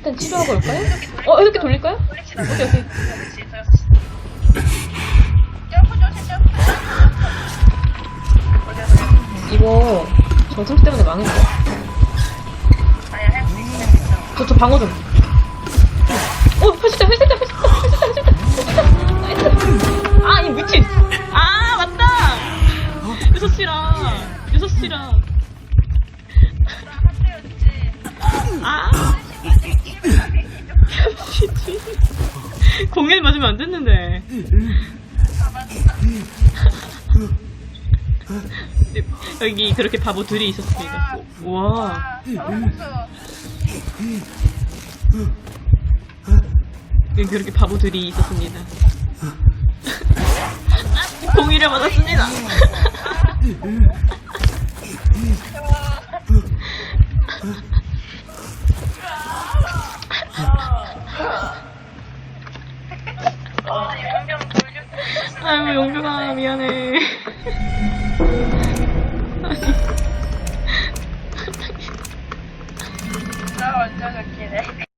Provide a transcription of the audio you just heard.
일단 치료하고 올까요? 어, 이렇게 돌릴까요? 오케이, 오케이. 이거 정승 때문에 망했어. 저, 저 방어 좀. 어, 회수다, 회수다, 회수다, 회수다, 회수다, 회수다. 아, 이 미친. 아, 맞다. 유서 씨랑, 유서 씨랑. 공연 맞으면 안 됐는데. 여기 그렇게 바보 둘이 있었습니다. 와. 아, 잘못했어. 여기 그렇게 바보 둘이 있었습니다. 공의를 맞았습니다. 아유 용준아 미안해. 아니 나 완전 웃기네